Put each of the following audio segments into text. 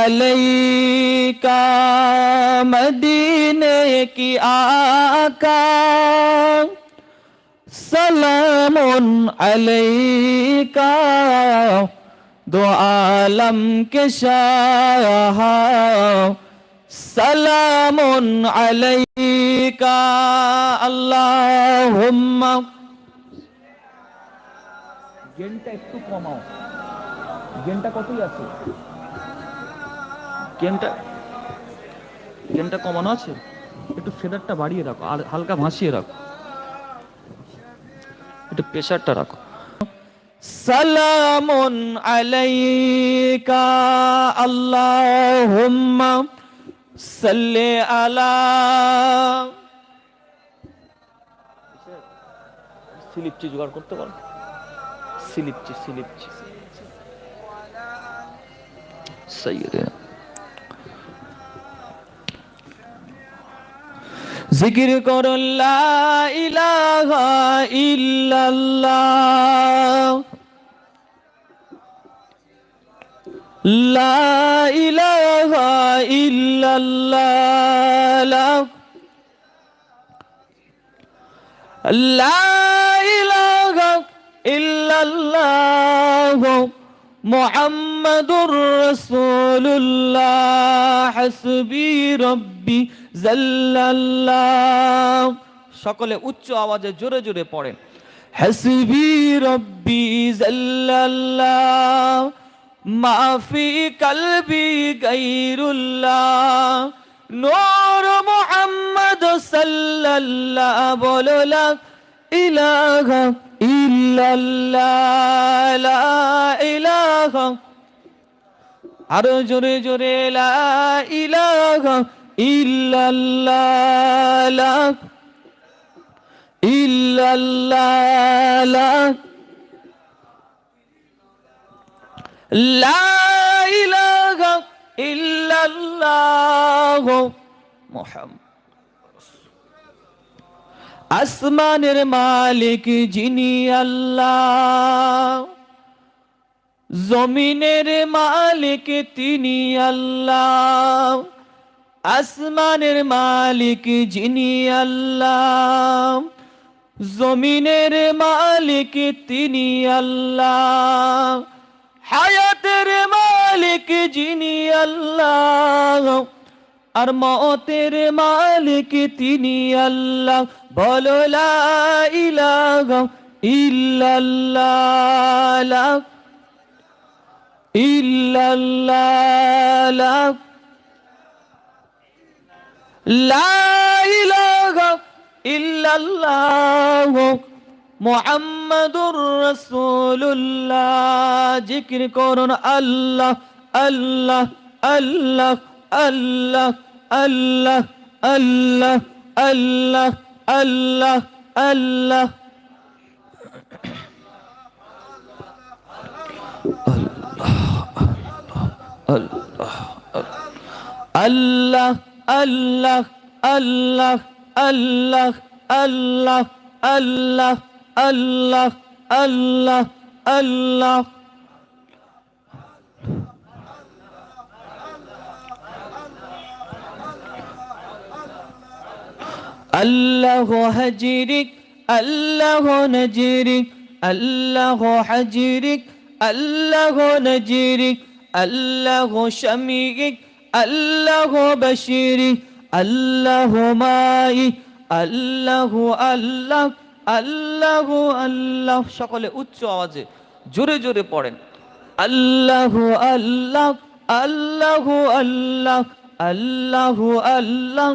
আলাইকা, মদিনে কি আকা। সালামুন আলাইকা দো আলম কে শাহ। সালামুন আলাইকা, আল্লাহুম্মা। গেনটা একটু কমাও। গেনটা কতই আছে? গেমটা গেমটা কমানো আছে? একটু ফেদারটা বাড়িয়ে রাখো আর হালকা ভাসিয়ে রাখো। একটু প্রেশারটা রাখো। সালামুন আলাইকা আল্লাহুম্মা সাল্লি আলা স্লিপটি জোগাড় করতে পারো? স্লিপটি স্লিপটি সাইয়েদা জিকির করো লা ইলাহা ইল্লাল্লাহ। লা ইলাহা ইল্লাল্লাহ। লা ইলাহা ইল্লাল্লাহ। মুহাম্মাদুর জাল্লাল্লাহ। সকলে উচ্চ আওয়াজে জোরে জোরে পড়েন। হাসবি রব্বি জাল্লাল্লাহ। মাফি কলবি গাইরুল্লাহ। নূর মুহাম্মদ সাল্লাল্লাহ বলো লা ইলাহা ইল্লাল্লাহ, লা ইলাহা। আরও জোরে জোরে লা ইলাহা ইল্লাল্লাহ ইল্লাল্লাহ লা ইলাহা আসমানের মালিক যিনি আল্লাহ জমিনের মালিক তিনি আল্লাহ। আসমানের মালিক যিনি আল্লাহ, জমিনের মালিক তিনি আল্লাহ, হায়াতের মালিক যিনি আল্লাহ, আর মতের মালিক তিনি আল্লাহ। বলো ইলাহা লা ইল্লাল্লাহ। মুহাম্মাদুর রাসূলুল্লাহ। জিকির করুন আল্লাহ আল্লাহ আল্লাহ আল্লাহ আল্লাহ আল্লাহ আল্লাহ। আল্লাহ আল্লাহ আল্লাহ। আল্লাহ আল্লাহ আল্লাহ আল্লাহ আল্লাহ আল্লাহ আল্লাহ আল্লাহ আল্লাহ। হাজিরিক, আল্লাহ নজিরিক, আল্লাহ হাজিরিক, আল্লাহ নজিরিক, আল্লাহ শামিক আল্লাহ বশিরিক আল্লাহ মাই আল্লাহ আল্লাহ আল্লাহ আল্লাহ সকলে উচ্চ আওয়াজে জোরে জোরে পড়েন। আল্লাহ আল্লাহ আল্লাহ আল্লাহ আল্লাহ আল্লাহ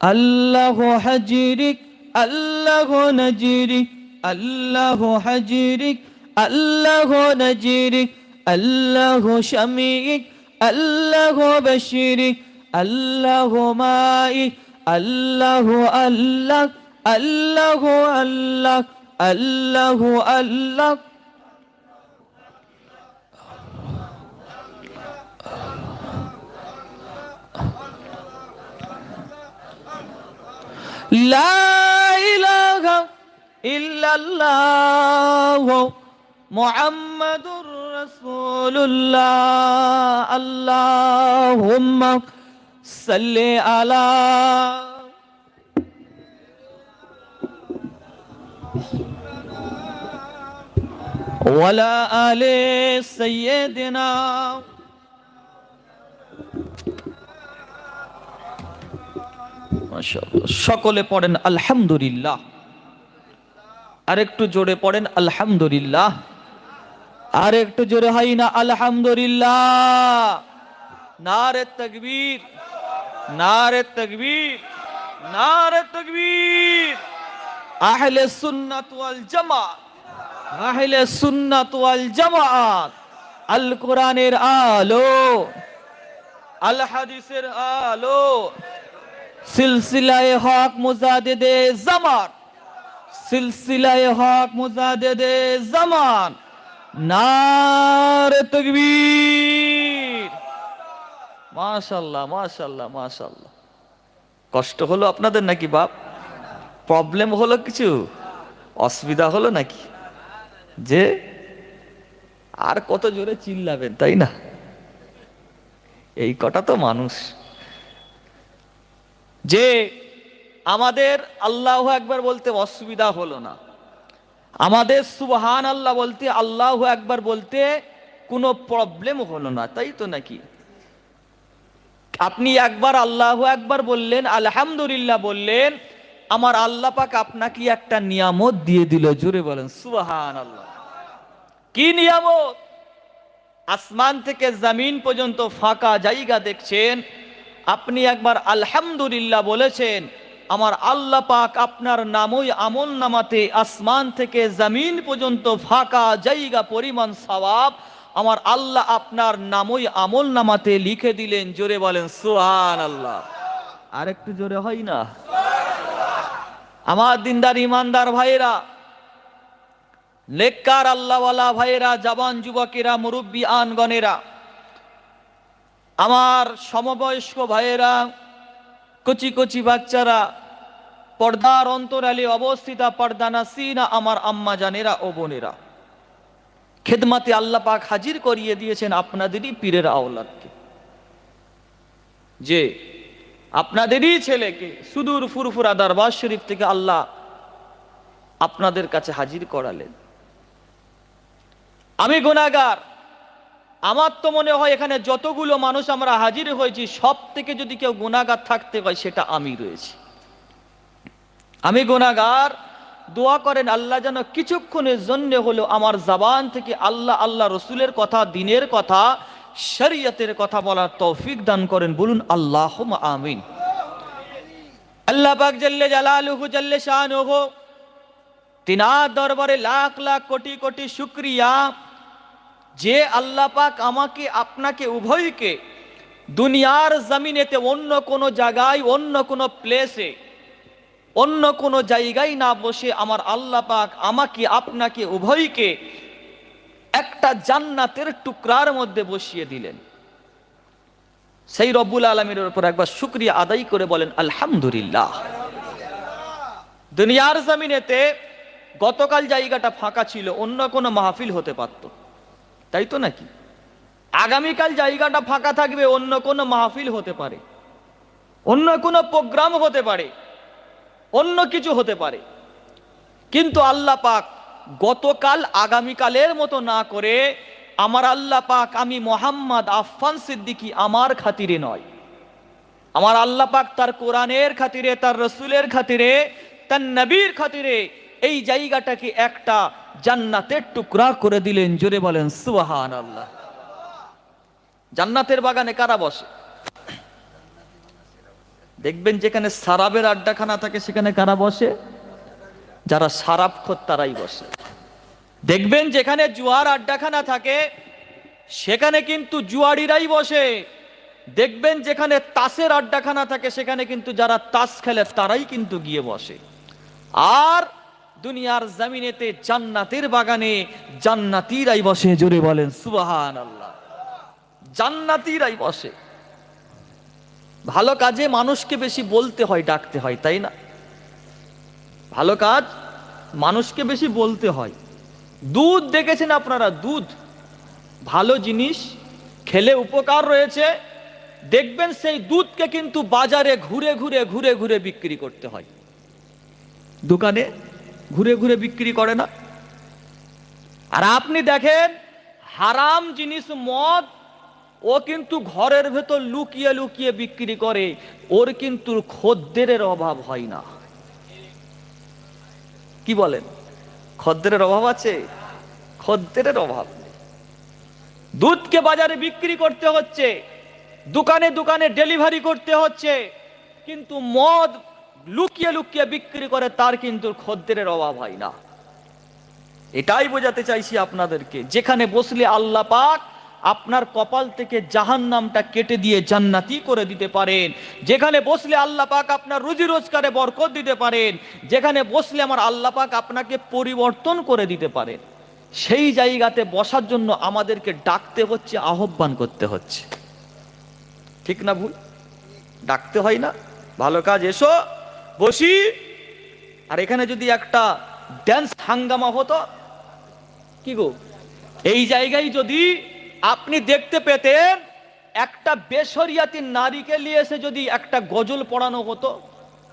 আল্লাহ হাজিরিক আল্লাহ নজিরিক আল্লাহ হাজিরিক আল্লাহ নজিরিক الله شميك الله بشيري الله مائي الله الله الله الله الله الله لا إله إلا الله محمد ولا آل سيدنا সকলে পড়েন আলহামদুলিল্লাহ। আরেকটু জোরে পড়েন আলহামদুলিল্লাহ। আর একটু জোরে হয় না, আলহামদুলিল্লাহ। নারে তকবীর নারে তকবীর নারে তকবীর। আহলে সুন্নাত ওয়াল জামাত, আহলে সুন্নাত ওয়াল জামাত, আল কোরআনের আলো, আল হাদিসের আলো, সিলসিলায়ে হক মুজাদ্দিদে জামান সিলসিলায়ে হক মুজাদ্দিদে জামান নারে তকবীর। মাশাআল্লাহ মাশাআল্লাহ মাশাআল্লাহ। কষ্ট হলো আপনাদের নাকি বাপ? প্রবলেম হলো কিছু? অসুবিধা হলো নাকি? যে আর কত জোরে চিল্লাবেন, তাই না? এই কটা তো মানুষ। যে আমাদের আল্লাহ একবার বলতে অসুবিধা হলো না। আমাদের সুবহান আল্লাহ বলতে, আল্লাহ একবার বলতে কোনো প্রবলেম হলো না, তাই তো নাকি? আপনি একবার আল্লাহ একবার বললেন, আলহামদুলিল্লাহ বললেন, আমার আল্লাহ পাক আপনাকে একটা নিয়ামত দিয়ে দিল জুড়ে বলেন সুবহান আল্লাহ কি নিয়ামত? আসমান থেকে জমিন পর্যন্ত ফাঁকা জায়গা দেখছেন, আপনি একবার আলহামদুলিল্লাহ বলেছেন আমার আল্লাহ পাক আপনার নামই আমল নামাতে আসমান থেকে জমিন পর্যন্ত ফাঁকা জায়গা পরিমাণ সওয়াব আমার আল্লাহ আপনার নামই আমল নামাতে লিখে দিলেন, জোরে বলেন সুহান আল্লাহ আর একটু জোরে হয় না? আমার দিনদার ইমানদার ভাইরা লেক্কার আল্লাহওয়ালা ভাইয়েরা, জবান যুবকেরা মুরব্বী আনগণেরা আমার সমবয়স্ক ভাইয়েরা কচি কচি বাচ্চারা পর্দার অন্তরালে অবস্থিতা পর্দানা সিনা আমার আম্মা জানেরা ও বোনেরা। খেদমাতে আল্লাহ পাক হাজির করিয়ে দিয়েছেন আপনাদেরই পীরের আওলাদকে। যে আপনাদেরই ছেলেকে সুদূর ফুরফুরা দরবার শরীফ থেকে আল্লাহ আপনাদের কাছে হাজির করালেন। আমি গুণাগার আমার তো মনে হয় এখানে যতগুলো মানুষ আমরা হাজির হয়েছি সব থেকে যদি কেউ গুণাগার থাকতে হয়, সেটা আমি রয়েছি। আমি গুণাগার দোয়া করেন, আল্লাহ যেন কিছুক্ষণের জন্য হলো আমার জবান থেকে আল্লাহ আল্লাহ রসুলের কথা, দিনের কথা, শরীয়তের কথা বলার তৌফিক দান করেন। বলুন আল্লাহ আমিন। আল্লাহ পাক জাল্লে জালালুহু, জাল্লে শানুহু, তিনার দরবারে লাখ লাখ কোটি কোটি শুক্রিয়া। যে আল্লাহ পাক আমাকে, আপনাকে, উভয়কে দুনিয়ার জমিনেতে অন্য কোনো জায়গায়, অন্য কোনো প্লেসে অন্য কোনো জায়গায় না বসে আমার আল্লাহ পাক আমাকে, আপনাকে, উভয়কে একটা জান্নাতের টুকরার মধ্যে বসিয়ে দিলেন। সেই রব্বুল আলমীর উপর একবার শুক্রিয়া আদায় করে বলেন, আলহামদুলিল্লাহ। দুনিয়ার জমিনেতে গতকাল জায়গাটা ফাঁকা ছিল, অন্য কোনো মাহফিল হতে পারত। তাই তো নাকি? আগামীকাল জায়গাটা ফাঁকা থাকবে, অন্য কোনো মাহফিল হতে পারে। অন্য কোনো প্রোগ্রাম হতে পারে। অন্য কিছু হতে পারে। কিন্তু আল্লাহ পাক গতকাল আগামীকালের মতো না করে আমার আল্লাহ পাক আমি মোহাম্মদ আফফান সিদ্দিকি আমার খাতিরে নয়। আমার আল্লাহ পাক তার কোরআনের খাতিরে, তার রসুলের খাতিরে, তার নবীর খাতিরে এই জায়গাটাকে একটা জান্নাতের টুকরা করে দিলেন, জোরে বলেন সুবাহান আল্লাহ জান্নাতের বাগানে কারা বসে? দেখবেন যেখানে সারাবের আড্ডাখানা থাকে, সেখানে কারা বসে? যারা সারাপ খোর তারাই বসে। দেখবেন যেখানে জুয়ার আড্ডাখানা থাকে, সেখানে কিন্তু জুয়ারিরাই বসে। দেখবেন যেখানে তাসের আড্ডাখানা থাকে, সেখানে কিন্তু যারা তাস খেলে, তারাই কিন্তু গিয়ে বসে। আর দুনিয়ার জমিনেতে জান্নাতের বাগানে জান্নাতিরাই বসে, জোরে বলেন সুবাহান আল্লাহ জান্নাতিরাই বসে। ভালো কাজে মানুষকে বেশি বলতে হয়, ডাকতে হয়, তাই না? ভালো কাজ মানুষকে বেশি বলতে হয়। দুধ দেখেছেন আপনারা? দুধ। ভালো জিনিস খেলে উপকার রয়েছে। দেখবেন সেই দুধকে কিন্তু বাজারে ঘুরে ঘুরে ঘুরে ঘুরে বিক্রি করতে হয়। দোকানে ঘুরে ঘুরে বিক্রি করে না। আর আপনি দেখেন, হারাম জিনিস মদ, ও কিন্তু ঘরের ভেতর লুকিয়ে লুকিয়ে বিক্রি করে, ওর কিন্তু খদ্দেরের অভাব হয় না। কি বলেন? খদ্দেরের অভাব আছে? খদ্দেরের অভাব নেই। দুধকে বাজারে বিক্রি করতে হচ্ছে, দোকানে দোকানে ডেলিভারি করতে হচ্ছে, কিন্তু মদ লুকিয়ে লুকিয়ে বিক্রি করে, তার কিন্তু খদ্দেরের অভাব হয় না। এটাই বোঝাতে চাইছি আপনাদেরকে, যেখানে বসলে আল্লাহ পাক আপনার কপাল থেকে জাহান নামটা কেটে দিয়ে জান্নাতি করে দিতে পারেন। যেখানে বসলে আল্লাহ পাক আপনার রুজি রোজগারে বরকত দিতে পারেন। যেখানে বসলে আমার আল্লাহ পাক আপনাকে পরিবর্তন করে দিতে পারেন। সেই জায়গাতে বসার জন্য আমাদেরকে ডাকতে হচ্ছে, আহ্বান করতে হচ্ছে। ঠিক না ভুল? ডাকতে হয় না? ভালো কাজ, এসো। বসি। আর এখানে যদি একটা ড্যান্স হাঙ্গামা হতো, কি গো? এই জায়গায় যদি আপনি দেখতে পেতেন, একটা বেসরিয়াতি নারীকে নিয়ে এসে যদি একটা গজল পড়ানো হতো